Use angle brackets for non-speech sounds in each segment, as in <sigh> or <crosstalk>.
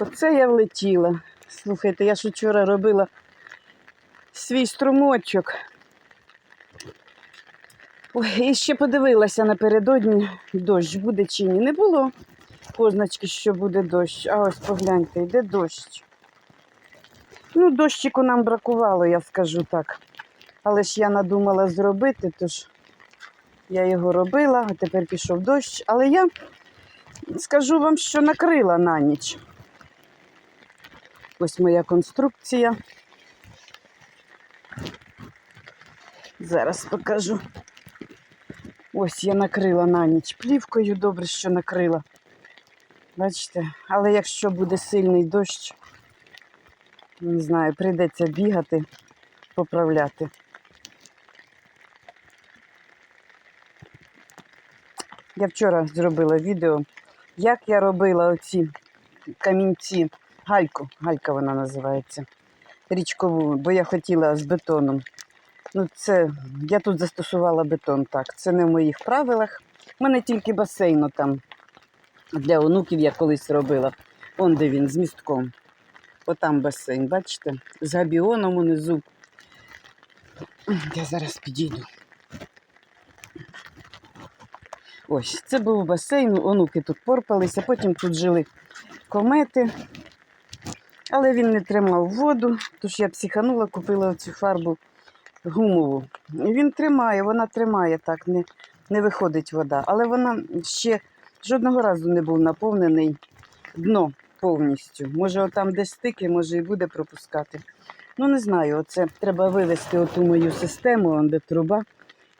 Оце я влетіла. Слухайте, я ж вчора робила свій струмочок. Ой, і ще подивилася напередодні, дощ буде чи ні. Не було позначки, що буде дощ. А ось погляньте, йде дощ. Ну, дощику нам бракувало, я скажу так. Але ж я надумала зробити, тож я його робила, а тепер пішов дощ. Але я скажу вам, що накрила на ніч. Ось моя конструкція. Зараз покажу. Ось я накрила на ніч плівкою, добре, що накрила. Бачите, але якщо буде сильний дощ, не знаю, прийдеться бігати, поправляти. Я вчора зробила відео, як я робила оці камінці, гальку, галька вона називається, річкову, бо я хотіла з бетоном. Ну, це я тут застосувала бетон, так. Це не в моїх правилах. У мене тільки басейну там для онуків я колись робила. Он де він з містком. Отам басейн, бачите? З габіоном унизу. Я зараз підійду. Ось, це був басейн, онуки тут порпалися, потім тут жили комети. Але він не тримав воду, тож я психанула, купила цю фарбу гумову. Він тримає, вона тримає так, не, не виходить вода. Але вона ще жодного разу не був наповнений дно повністю. Може, отам десь стики, може і буде пропускати. Ну, не знаю, оце треба вивести оту мою систему, де труба.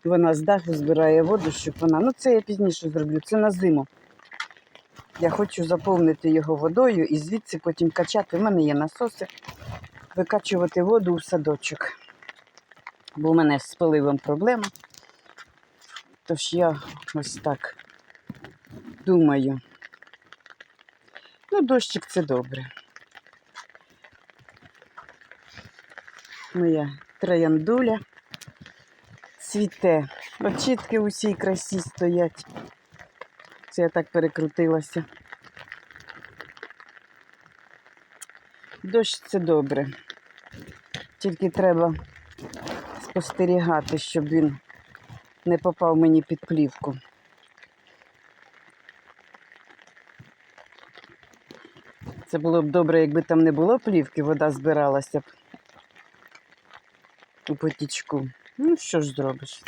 Вона з даху збирає воду, щоб вона. Ну, це я пізніше зроблю, це на зиму. Я хочу заповнити його водою і звідси потім качати. У мене є насоси, викачувати воду у садочок. Бо у мене з поливом проблема. Тож я ось так думаю. Ну, дощик це добре. Моя трояндуля цвіте. Очітки всій красі стоять. Я так перекрутилася. Дощ це добре. Тільки треба спостерігати, щоб він не попав мені під плівку. Це було б добре, якби там не було плівки, вода збиралася б у потічку. Ну, що ж зробиш?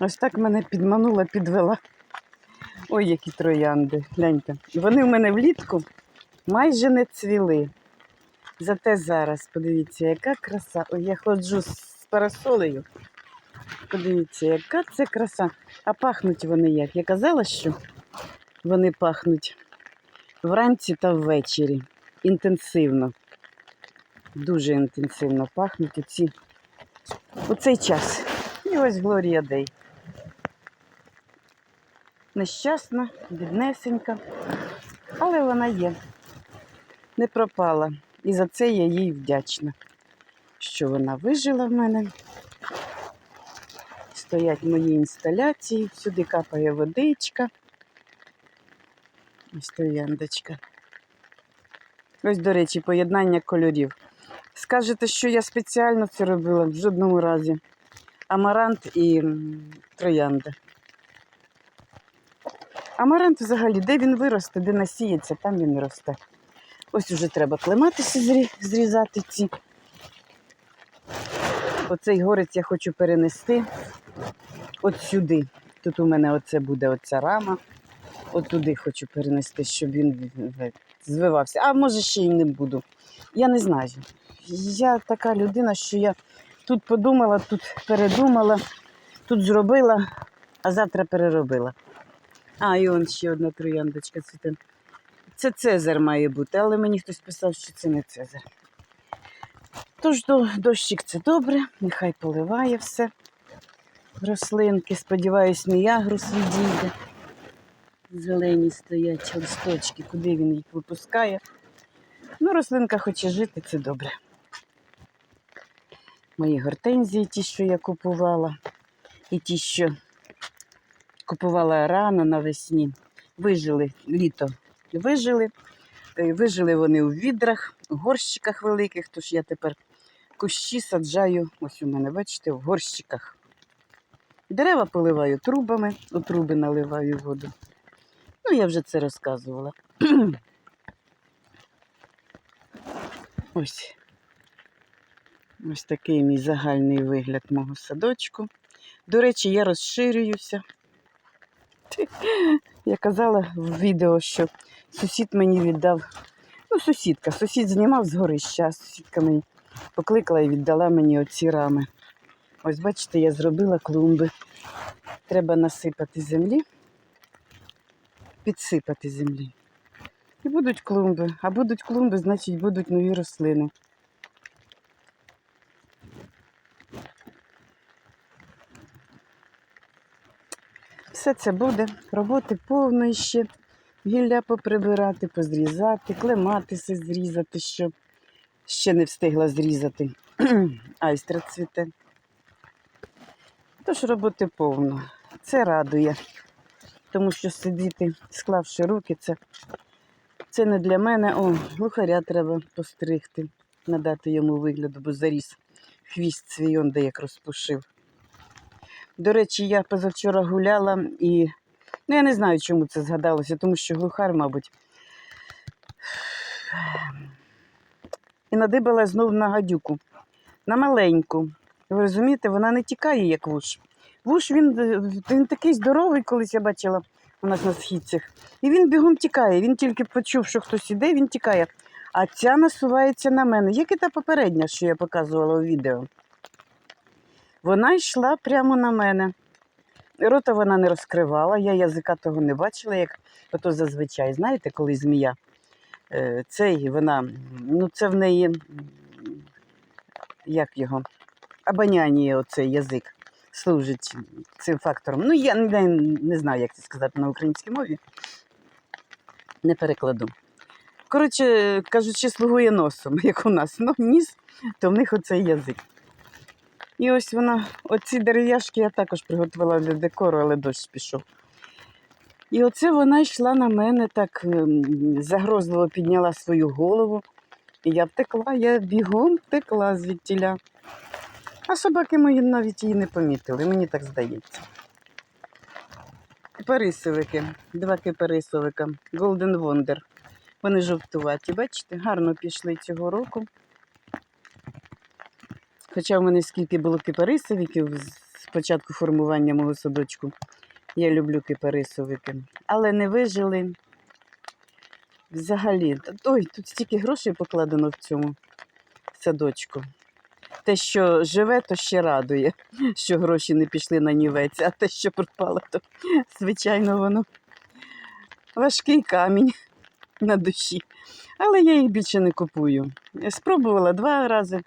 Ось так мене підманула, підвела. Ой, які троянди, гляньте. Вони в мене влітку майже не цвіли. Зате зараз, подивіться, яка краса. Ой, я ходжу з парасолею. Подивіться, яка це краса. А пахнуть вони як? Я казала, що вони пахнуть вранці та ввечері. Інтенсивно. Дуже інтенсивно пахнуть оці у цей час. І ось Глорія Дей. Нещасна, біднесенька, але вона є. Не пропала. І за це я їй вдячна, що вона вижила в мене. Стоять мої інсталяції, сюди капає водичка. Ось трояндочка. Ось, до речі, поєднання кольорів. Скажете, що я спеціально це робила в жодному разі. Амарант і троянда. Амарант взагалі, де він виросте, де насіється, там він росте. Ось уже треба клематися, зрізати ці. Оцей горець я хочу перенести от сюди. Тут у мене оце буде оця рама. От туди хочу перенести, щоб він звивався. А може ще й не буду. Я не знаю. Я така людина, що я тут подумала, тут передумала, тут зробила, а завтра переробила. А, і он ще одна трояндочка цвіте. Це Цезар має бути, але мені хтось писав, що це не Цезар. Тож до, дощик це добре, нехай поливає все. Рослинки, сподіваюсь, не ягрус відійде. Зелені стоять листочки, куди він їх випускає. Ну, рослинка хоче жити, це добре. Мої гортензії, ті, що я купувала, і ті, що купувала рано навесні, вижили літо. Вижили, Е, Вижили вони у відрах, у горщиках великих, тож я тепер кущі саджаю, ось у мене, бачите, в горщиках. Дерева поливаю трубами, у труби наливаю воду. Ну, я вже це розказувала. <clears throat> Ось. Ось такий мій загальний вигляд мого садочку. До речі, я розширююся. Я казала в відео, що сусід мені віддав. Ну, сусідка. Сусід знімав з горища, сусідка мені покликала і віддала мені оці рами. Ось, бачите, я зробила клумби. Треба насипати землі, підсипати землі. І будуть клумби. А будуть клумби, значить будуть нові рослини. Все це буде. Роботи повно ще. Гілля поприбирати, позрізати, клематиси зрізати, що ще не встигла зрізати. <clears throat> Айстра цвіте. Тож роботи повно. Це радує. Тому що сидіти, склавши руки, це, це не для мене. О, глухаря треба постригти, надати йому вигляду, бо заріс хвіст свій он де як розпушив. До речі, я позавчора гуляла і ну, я не знаю, чому це згадалося, тому що глухар, мабуть. І надибала знов на гадюку, на маленьку. Ви розумієте, вона не тікає, як вуш. Вуш він, він такий здоровий, колись я бачила у нас на східцях. І він бігом тікає. Він тільки почув, що хтось іде, він тікає. А ця насувається на мене. Як і та попередня, що я показувала у відео. Вона йшла прямо на мене. Рота вона не розкривала, я язика того не бачила, як ото зазвичай, знаєте, коли змія. е, Цей вона, ну це в неї, як його, абоняння оцей язик служить цим фактором. Ну, я не, не знаю, як це сказати на українській мові. Не перекладу. Коротше, кажучи, слугує носом, <laughs> як у нас. Ну, ніс, то в них оцей язик. І ось вона, оці дерев'яшки я також приготувала для декору, але дощ пішов. І оце вона йшла на мене, так ем, загрозливо підняла свою голову. І я втекла, я бігом втекла звідтіля. А собаки мої навіть її не помітили, мені так здається. Кипарисовики, два кипарисовика, Golden Wonder. Вони жовтуваті, бачите, гарно пішли цього року. Хоча в мене скільки було кипарисовиків з початку формування мого садочку. Я люблю кипарисовики. Але не вижили взагалі. Ой, тут стільки грошей покладено в цьому садочку. Те, що живе, то ще радує, <laughs> що гроші не пішли на нівець, а те, що пропало, то, звичайно, воно важкий камінь <laughs> на душі. Але я їх більше не купую. Спробувала два рази.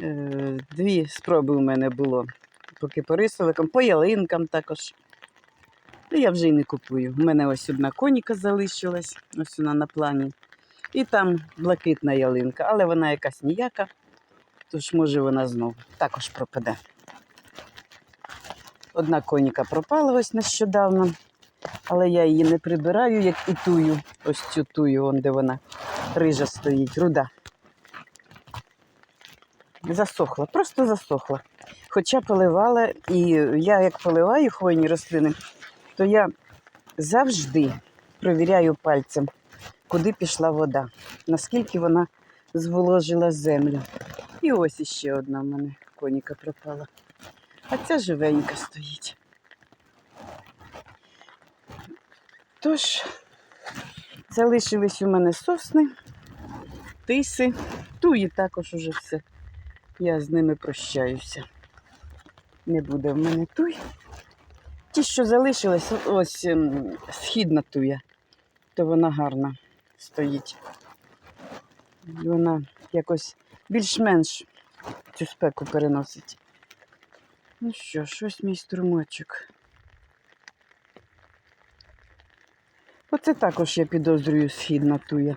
Е, Дві спроби у мене було по кипарисовикам, по ялинкам також. Ну, Я вже й не купую. У мене ось одна коніка залишилась, ось вона на плані. І там блакитна ялинка, але вона якась ніяка, тож може вона знов також пропаде. Одна коніка пропала ось нещодавно, але я її не прибираю, як і тую, ось цю тую, де вона рижа стоїть, руда. Засохла, просто засохла. Хоча поливала, і я як поливаю хвойні рослини, то я завжди провіряю пальцем, куди пішла вода, наскільки вона зволожила землю. І ось іще одна в мене коніка пропала. А ця живенька стоїть. Тож, залишились у мене сосни, тиси, туї також уже все. Я з ними прощаюся. Не буде в мене туй. Ті, що залишились, ось ем, східна туя, то вона гарна стоїть. Вона якось більш-менш цю спеку переносить. Ну що ж, ось мій струмочок. Оце також я підозрюю східна туя.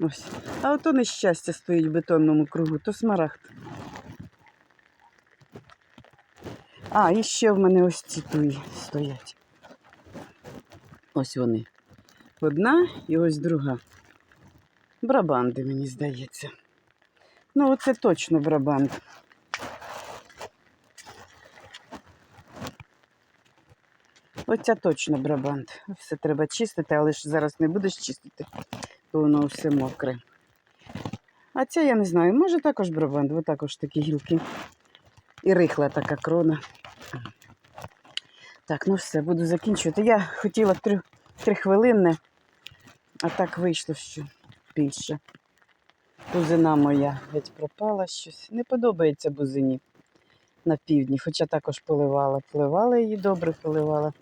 Ось. А ото нещастя стоїть в бетонному кругу, то смарагд. А, і ще в мене ось ці туї стоять. Ось вони. Одна і ось друга. Брабанди, мені здається. Ну, оце точно брабанд. Оця точно брабанд. Все треба чистити, але ж зараз не будеш чистити, воно все мокре. А ця я не знаю, може також брабанд, бо також такі гілки. І рихла така крона. Так, ну все, буду закінчувати. Я хотіла три, хвилини, а так вийшло що більше. Бузина моя геть пропала щось. Не подобається бузині на півдні, хоча також поливала. Поливала її добре поливала,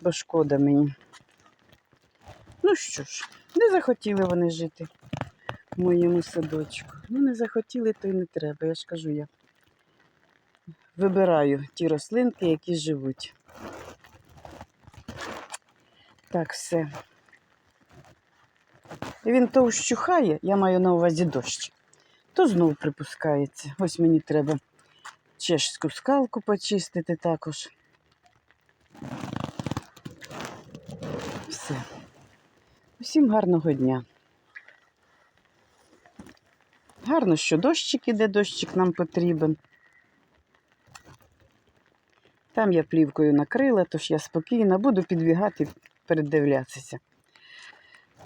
бо шкода мені. Ну що ж, не захотіли вони жити в моєму садочку. Ну, не захотіли, то й не треба. Я ж кажу, я вибираю ті рослинки, які живуть. Так, все. І він то ущухає, я маю на увазі дощ, то знову припускається. Ось мені треба чешську скалку почистити також. Все. Усім гарного дня. Гарно, що дощик іде, дощик нам потрібен. Там я плівкою накрила, тож я спокійно буду підбігати, передивлятися.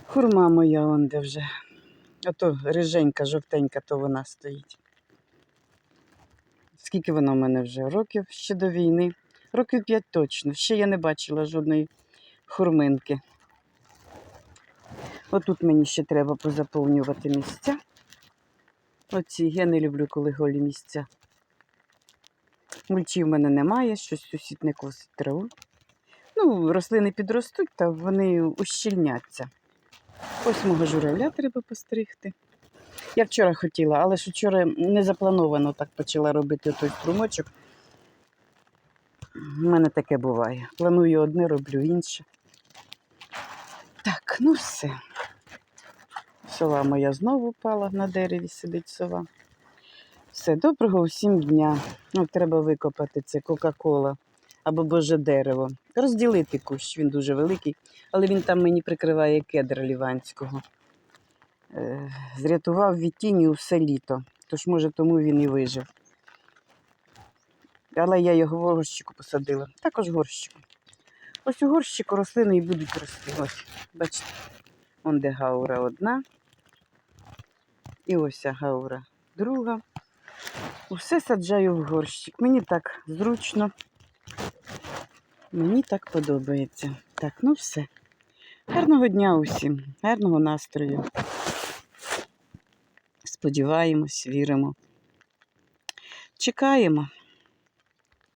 Хурма моя он де вже. Ото риженька, жовтенька, то вона стоїть. Скільки вона в мене вже? Років ще до війни. Років п'ять точно. Ще я не бачила жодної хурминки. Отут мені ще треба позаповнювати місця. Оці, я не люблю, коли голі місця. Мульчі в мене немає, щось сусід не косить траву. Ну, рослини підростуть, та вони ущільняться. Ось мого журавля треба постригти. Я вчора хотіла, але ж вчора не заплановано так почала робити той струмочок. У мене таке буває. Планую одне, роблю інше. Так, ну все. Сова моя знову впала на дереві, сидить сова. Все, доброго всім дня. Ну, треба викопати це Кока-Кола або Боже дерево. Розділити кущ, він дуже великий, але він там мені прикриває кедра ліванського. Е, зрятував від тіні усе літо, тож, може, тому він і вижив. Але я його в горщику посадила. Також горщику. Ось у горщику рослини і будуть рости. Ось, бачите, он де гаура одна. І ось гаура друга. Усе саджаю в горщик. Мені так зручно. Мені так подобається. Так, ну все. Гарного дня усім, гарного настрою. Сподіваємось, віримо. Чекаємо.